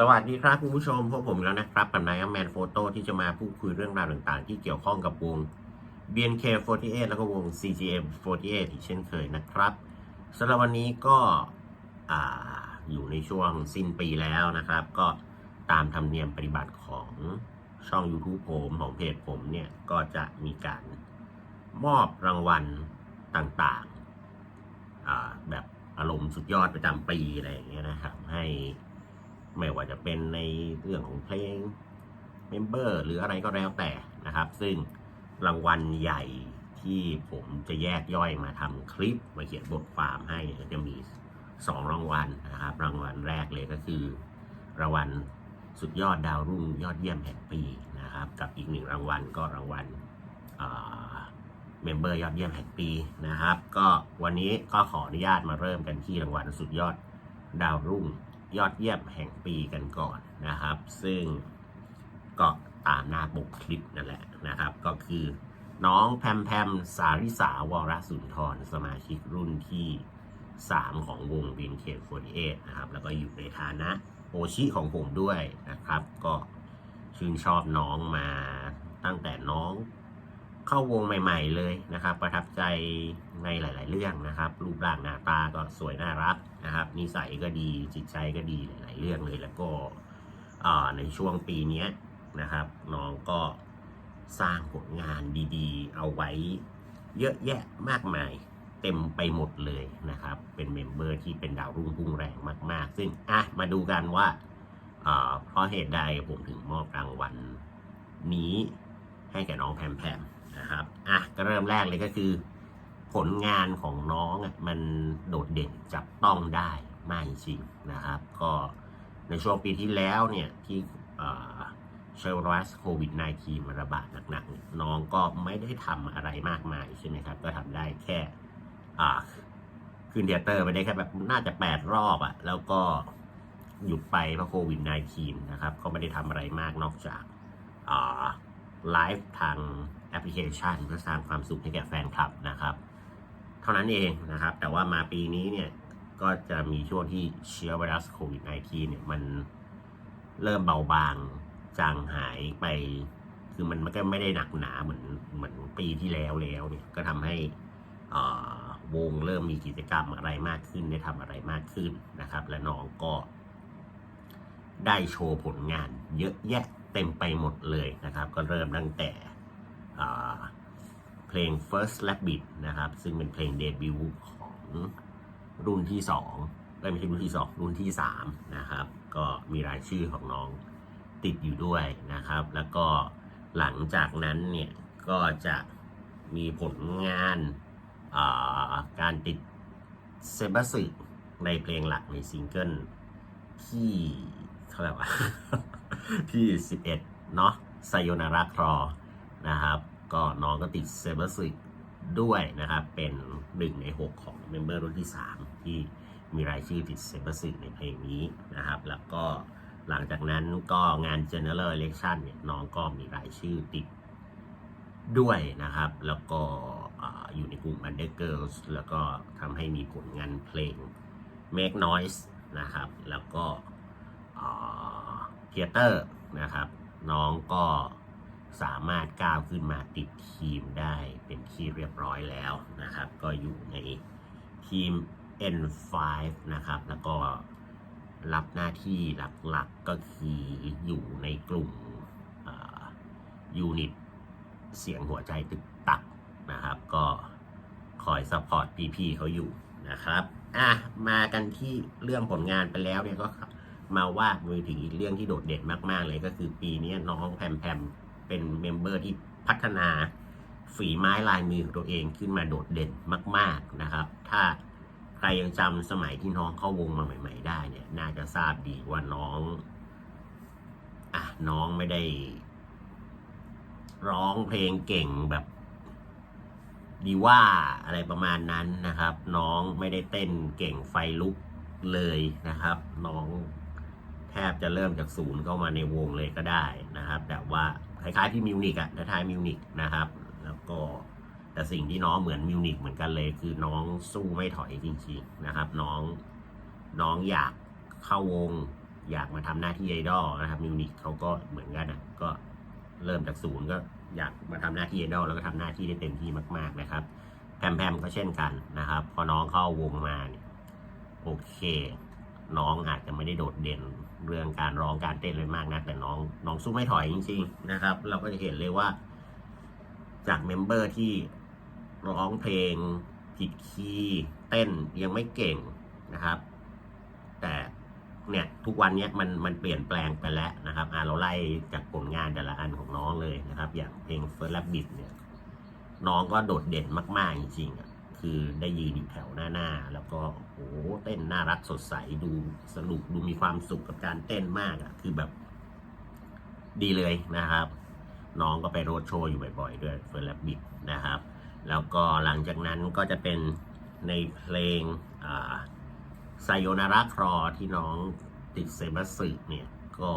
สวัสดีครับคุณผู้ชมพวกผมแล้วนะครับกับนายแมนโฟโต้ที่จะมาพูดคุยเรื่องราวต่างๆ ที่เกี่ยวข้องกับวง BNK48 แล้วก็วง CGM48 อีกเช่นเคยนะครับสำหรับวันนี้ก็ออยู่ในช่วงสิ้นปีแล้วนะครับ ก็ตามธรรมเนียมปฏิบัติของช่อง YouTube ผมของเพจผมเนี่ยก็จะมีการมอบรางวัลต่างๆแบบอารมณ์สุดยอดประจำปีอะไรอย่างเงี้ยนะครับให้ ไม่ว่าจะเป็นในเรื่องของเพลงเมมเบอร์หรืออะไรก็แล้วแต่นะครับ ซึ่งรางวัลใหญ่ที่ผมจะแยกย่อยมาทำคลิปมาเขียนบทความให้จะมีสองรางวัลนะครับ รางวัลแรกเลยก็คือรางวัลสุดยอดดาวรุ่งยอดเยี่ยมแห่งปีนะครับ กับอีกหนึ่งรางวัลก็รางวัลเมมเบอร์ยอดเยี่ยมแห่งปีนะครับ ก็วันนี้ก็ขออนุญาตมาเริ่มกันที่รางวัลสุดยอดดาวรุ่ง ยอดเยี่ยมแห่งปีกันก่อนนะครับ ซึ่งก็ตามหน้าปกคลิปนั่นแหละนะครับ ก็คือน้องแพมแพมสาริสาวรสุนทรสมาชิกรุ่นที่ 3 ของวง b n k 48นะครับ แล้วก็อยู่ในฐานะโอชิของผมด้วยนะครับ ก็ชื่นชอบน้องมาตั้งแต่น้อง เข้าวงใหม่ ๆ เลยนะครับ ประทับใจในหลาย ๆ เรื่องนะครับ รูปร่างหน้าตาก็สวยน่ารักนะครับนิสัยก็ดีจิตใจก็ดีหลาย ๆ เรื่องเลยแล้วก็ในช่วงปีนี้นะครับ น้องก็สร้างผลงานดีๆ เอาไว้เยอะแยะมากมายเต็มไปหมดเลยนะครับ เป็นเมมเบอร์ที่เป็นดาวรุ่งพุ่งแรงมาก ๆ ซึ่งอะมาดูกันว่าเพราะเหตุใดผมถึงมอบรางวัลนี้ให้แก่น้องแพมแพม นะครับอะก็เริ่มแรกเลยก็คือ ผลงานของน้องมันโดดเด่นจับต้องได้มากจริงนะครับ ก็ในช่วงปีที่แล้วเนี่ยที่เชื้อไวรัสโควิด -19 มันระบาดหนักๆ น้องก็ไม่ได้ทำอะไรมากมายใช่ไหมครับ ก็ทำได้แค่ขึ้นเทยเตอร์ไปได้แค่แบบน่าจะ 8 รอบอะแล้วก็หยุดไปเพราะโควิด -19 นะครับ ก็ไม่ได้ทำอะไรมากนอกจากไลฟ์ทาง แอปพลิเคชันเพื่อสร้างความสุขให้แก่แฟนคลับนะครับ เท่านั้นเองนะครับ แต่ว่ามาปีนี้เนี่ยก็จะมีช่วงที่เชื้อไวรัสโควิด -19 เนี่ยมันเริ่มเบาบางจางหายไป คือมันก็ไม่ได้หนักหนาเหมือนเหมือนปีที่แล้วแล้วเนี่ยก็ทำให้วงเริ่มมีกิจกรรมอะไรมากขึ้นได้ทำอะไรมากขึ้นนะครับ และน้องก็ได้โชว์ผลงานเยอะแยะเต็มไปหมดเลยนะครับ ก็เริ่มตั้งแต่ เพลง First Rabbit นะครับ ซึ่งเป็นเพลงเดบิวต์ของรุ่นที่สองไม่ใช่รุ่นที่สองรุ่นที่สามนะครับ ก็มีรายชื่อของน้องติดอยู่ด้วยนะครับ แล้วก็หลังจากนั้นเนี่ยก็จะมีผลงานาการติดเซบัสึในเพลงหลักในซิงเกิลที่เขาเรียกว่าที่ 11 เนาะไซโยนาราครอนะครับ ก็น้องก็ติดเซเบอร์ซิกด้วยนะครับ เป็นหนึ่งใน 6 ของเมมเบอร์รุ่นที่ 3 ที่มีรายชื่อติดเซเบอร์ซิกในเพลงนี้นะครับ แล้วก็หลังจากนั้นก็งาน General Election เนี่ยน้องก็มีรายชื่อติดด้วยนะครับ แล้วก็ออยู่ในกลุ่ม Under Girls แล้วก็ทำให้มีผลงานเพลง Make Noise นะครับ แล้วก็เทเตอร์นะครับ น้องก็ สามารถก้าวขึ้นมาติดทีมได้เป็นที่เรียบร้อยแล้วนะครับ ก็อยู่ในทีม N5 นะครับ แล้วก็รับหน้าที่หลักๆก็คืออยู่ในกลุ่มยูนิตเสียงหัวใจตึกตักนะครับ ก็คอยซัพพอร์ตพี่ๆเขาอยู่นะครับอะมากันที่เรื่องผลงานไปแล้วเนี่ยก็มาว่ามือถึงอีกเรื่องที่โดดเด่นมากๆเลยก็คือปีนี้น้องแพมแพม เป็นเมมเบอร์ที่พัฒนาฝีไม้ลายมือของตัวเองขึ้นมาโดดเด่นมาก ๆนะครับ ถ้าใครยังจำสมัยที่น้องเข้าวงมาใหม่ ๆ ได้เนี่ย น่าจะทราบดีว่าน้องอะน้องไม่ได้ ร้องเพลงเก่งแบบดีว่าอะไรประมาณนั้นนะครับ น้องไม่ได้เต้นเก่งไฟลุกเลยนะครับ น้องแทบจะเริ่มจากศูนย์เข้ามาในวงเลยก็ได้นะครับ แต่ว่า คล้ายๆที่มิวนิกอะท้ายมิวนิกนะครับ แล้วก็แต่สิ่งที่น้องเหมือนมิวนิกเหมือนกันเลยคือน้องสู้ไม่ถอยจริงๆนะครับ น้องน้องอยากเข้าวง อยากมาทำหน้าที่ไอดอลนะครับมิวนิกเขาก็เหมือนกันนะก็เริ่มจากศูนย์ก็อยากมาทำหน้าที่ไอดอลแล้วก็ทำหน้าที่ได้เต็มที่มากๆนะครับแพมแพมก็เช่นกันนะครับ พอน้องเข้าวงมาเนี่ยโอเค น้องอาจจะไม่ได้โดดเด่น เรื่องการร้องการเต้นเลยมากนะแต่น้องน้องสู้ไม่ถอยจริง ๆ นะครับ เราก็จะเห็นเลยว่า จากเมมเบอร์ที่ร้องเพลงผิดคีย์เต้นยังไม่เก่งนะครับ แต่เนี่ยทุกวันนี้มันมันเปลี่ยนแปลงไปแล้วนะครับอ่าเราไล่จากผลงานแต่ละอันของน้องเลยนะครับ อย่างเพลง First Rabbit เนี่ยน้องก็โดดเด่นมาก ๆ จริงๆอะ คือได้ยืนอยู่แถวหน้าๆแล้วก็โอ้โหเต้นน่ารักสดใสดูสนุกดูมีความสุขกับการเต้นมากอะคือแบบดีเลยนะครับ น้องก็ไปโรดโชว์อยู่บ่อยๆ ด้วยเฟอร์ลบิดนะครับ แล้วก็หลังจากนั้นก็จะเป็นในเพลงอ่าไซโยนาราครอที่น้องติดเซบัสสึเนี่ยก็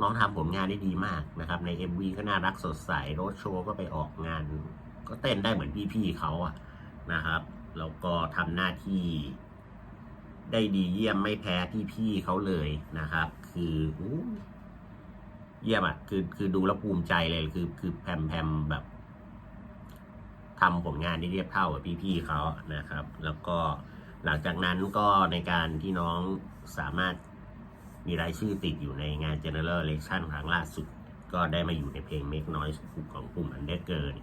น้องทำผลงานได้ดีมากนะครับ ใน MV ก็น่ารักสดใส โรดโชว์ก็ไปออกงาน ก็เต้นได้เหมือนพี่ๆเขาอะนะครับ แล้วก็ทำหน้าที่ได้ดีเยี่ยมไม่แพ้พี่ๆเขาเลยนะครับ คืออเยี่ยมอะคือคือดูแล้วภูมิใจเลยคือ คือแพมแพมแบบทำผลงานได้เรียบเท่ากับพี่ๆเขานะครับ แล้วก็หลังจากนั้นก็ในการที่น้องสามารถมีรายชื่อติดอยู่ในงาน General Election ครั้งล่าสุด ก็ได้มาอยู่ในเพลง Make Noise ของกลุ่ม Undergirl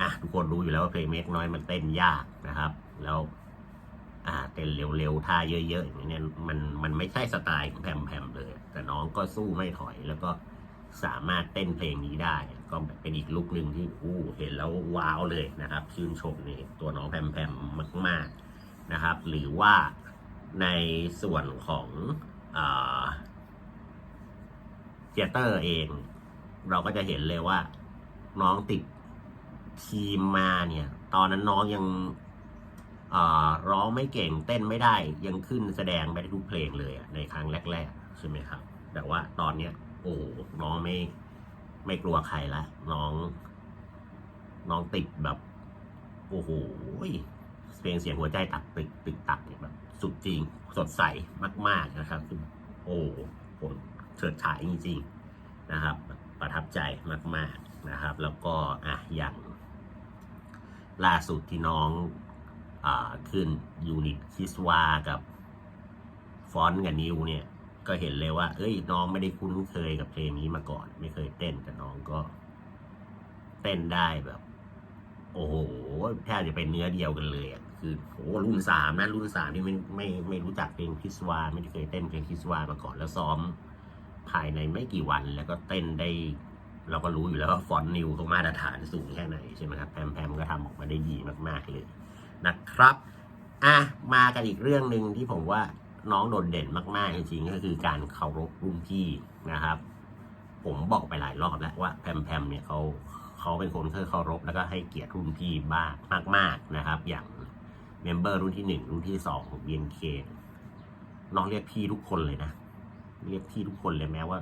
อะทุกคนรู้อยู่แล้วว่าเพลง Make Noise มันเต้นยากนะครับ แล้วอ่าเต้นเร็วๆท่าเยอะๆอย่างนี้ยมันมันไม่ใช่สไตล์ของแพมแพมเลย แต่น้องก็สู้ไม่ถอยแล้วก็สามารถเต้นเพลงนี้ได้ ก็เป็นอีกลุกหนึ่งที่อู้เห็นแล้วว้าวเลยนะครับ ชื่นชมในตัวน้องแพมแพมมาก ๆนะครับ หรือว่าในส่วนของอ่าเจเตอร์เอง เราก็จะเห็นเลยว่าน้องติด ทีมมาเนี่ย ตอนนั้นน้องยังร้องไม่เก่งเต้นไม่ได้ยังขึ้นแสดงไม่ได้ทุกเพลงเลยในครั้งแรก ๆ ใช่ไหมครับ แต่ว่าตอนเนี้ยโอ้โหน้องไม่ไม่กลัวใครละน้อง น้องติดแบบ โอ้โหเพลงเสียงหัวใจตักตึกตึกตักแบบ สุดจริงสดใสมาก ๆนะครับ โอ้ผมเฉิดฉายจริง ๆ นะครับ ประทับใจมาก ๆนะครับ แล้วก็อะอย่าง ล่าสุดที่น้องอ่าขึ้นยูนิตคิสวากับฟอนต์กับนิวเนี่ย ก็เห็นเลยว่า เอ้ยน้องไม่ได้คุ้นเคยกับเพลงนี้มาก่อน ไม่เคยเต้นแต่น้องก็ เต้นได้แบบ โอ้โหแทบจะเป็นเนื้อเดียวกันเลยอะคือโอ้รุ่นสามนะรุ่นสามที่ไม่ไม่ไม่รู้จักเพลงคิสวาไม่ได้เคยเต้นเพลงคิสวามาก่อนแล้วซ้อมภายในไม่กี่วันแล้วก็เต้นได้ เราก็รู้อยู่แล้วว่าฟอนต์นิวเขามาตรฐานสูงแค่ไหนใช่ไหมครับแพมแพมก็ทำออกมาได้ดีมากๆเลยนะครับอะมากันอีกเรื่องหนึ่งที่ผมว่าน้องโดดเด่นมากๆจริงๆก็คือการเคารพรุ่นพี่นะครับ ผมบอกไปหลายรอบแล้วว่าแพมแพมเนี่ยเขาเขาเป็นคนเคารพแล้วก็ให้เกียรติรุ่นพี่บ้างมาก ๆนะครับ อย่างเมมเบอร์รุ่นที่หนึ่งรุ่นที่สองของ BNK น้องเรียกพี่ทุกคนเลยนะ เรียกพี่ทุกคนเลยแม้ว่า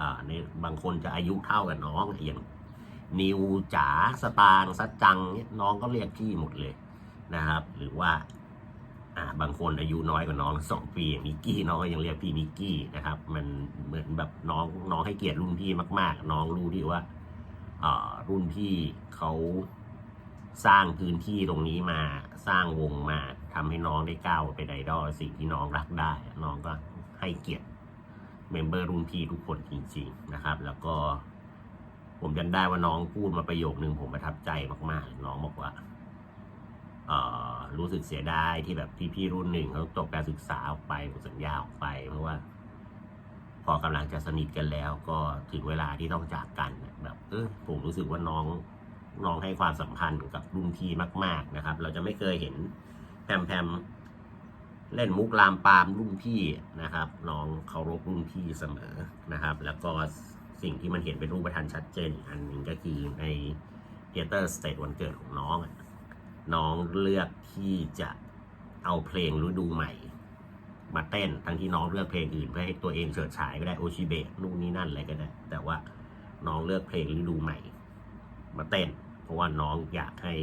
อ่าในบางคนจะอายุเท่ากับน้องอย่างนิวจ๋าสตางค์ซัดจังเนี่ยน้องก็เรียกพี่หมดเลยนะครับ หรือว่าอ่าบางคนอายุน้อยกว่าน้องสองปีอย่างนิกกี้น้องก็ยังเรียกพี่นิกกี้นะครับ มันเหมือนแบบน้องน้องให้เกียรติรุ่นพี่มาก ๆ น้องรู้ดีว่าอ่ารุ่นพี่เขาสร้างพื้นที่ตรงนี้มาสร้างวงมาทำให้น้องได้ก้าวไปไดดอลสิ่งที่น้องรักได้ น้องก็ให้เกียรติ เมมเบอร์รุ่นพี่ทุกคนจริง ๆนะครับ แล้วก็ ผมจำได้ว่าน้องพูดมาประโยคนึงผมประทับใจมากๆ น้องบอกว่าเออรู้สึกเสียดายที่แบบพี่ๆรุ่นหนึ่งเขาจบการศึกษาออกไปหมดสัญญาออกไป เพราะว่า พอกำลังจะสนิทกันแล้ว ก็ถึงเวลาที่ต้องจากกันแบบเออผมรู้สึกว่าน้องน้องให้ความสำคัญกับรุ่นพี่มาก ๆนะครับ เราจะไม่เคยเห็นแพมแพม เล่นมุกลามปามรุ่นพี่นะครับ น้องเคารพรุ่นพี่เสมอนะครับ แล้วก็สิ่งที่มันเห็นเป็นรูปธรรมชัดเจนอีกอันหนึ่งก็คือในเทเตอร์สเตทวันเกิดของน้อง น้องเลือกที่จะเอาเพลงฤดูใหม่ มาเต้นทั้งที่น้องเลือกเพลงอื่นเพื่อให้ตัวเองเฉิดฉายก็ได้โอชิเบะนู่นนี่นั่นอะไรก็ได้ แต่ว่าน้องเลือกเพลงฤดูใหม่ มาเต้น เพราะว่าน้องอยากให้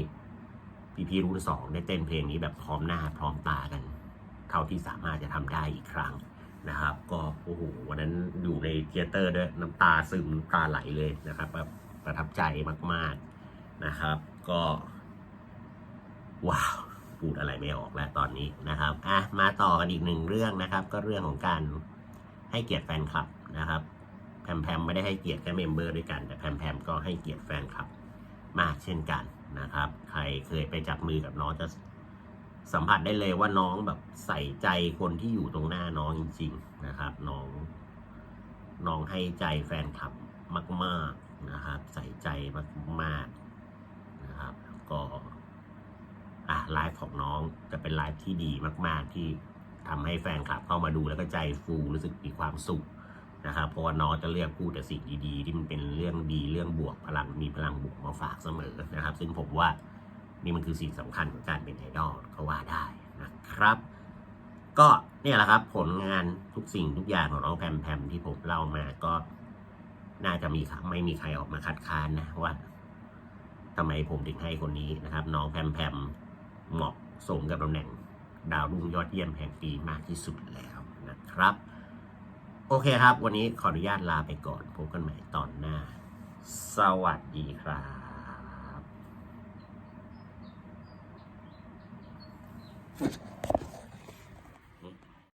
พี่ๆรุ่นสองได้เต้นเพลงนี้แบบพร้อมหน้าพร้อมตากัน เท่าที่สามารถจะทำได้อีกครั้งนะครับ ก็โอ้โหวันนั้นอยู่ในเทยเตอร์ด้วยน้ำตาซึมน้ำตาไหลเลยนะครับแบบประทับใจมากๆนะครับ ก็ ว้าวพูดอะไรไม่ออกแล้วตอนนี้นะครับอะมาต่อกันอีกหนึ่งเรื่องนะครับ ก็เรื่องของการให้เกียรติแฟนคลับนะครับแพมแพมไม่ได้ให้เกียรติแค่เมมเบอร์ด้วยกัน แต่แพมแพมก็ให้เกียรติแฟนคลับมากเช่นกันนะครับ ใครเคยไปจับมือกับน้องจะ สัมผัสได้เลยว่าน้องแบบใส่ใจคนที่อยู่ตรงหน้าน้องจริง ๆ นะครับ น้อง น้องให้ใจแฟนคลับมาก ๆนะครับ ใส่ใจมากๆนะครับ ก็อะไลฟ์ของน้องจะเป็นไลฟ์ที่ดีมาก ๆ ที่ทำให้แฟนคลับเข้ามาดูแล้วก็ใจฟูรู้สึกมีความสุขนะครับเพราะว่าน้องจะเลือกพูดแต่สิ่งดีๆ ที่มันเป็นเรื่องดีเรื่องบวกพลังมีพลังบวกมาฝากเสมอนะครับ ซึ่งผมว่า นี่มันคือสิ่งสำคัญของการเป็นไอดอลก็ว่าได้นะครับ ก็เนี่ยแหละครับ ผลงานทุกสิ่งทุกอย่างของน้องแพมแพมที่ผมเล่ามาก็น่าจะมีไม่มีใครออกมาคัดค้านนะว่าทำไมผมถึงให้คนนี้นะครับ น้องแพมแพมเหมาะสมกับตำแหน่งดาวรุ่งยอดเยี่ยมแห่งปีมากที่สุดแล้วนะครับ โอเคครับ วันนี้ขออนุญาตลาไปก่อนพบกันใหม่ตอนหน้า สวัสดีครับ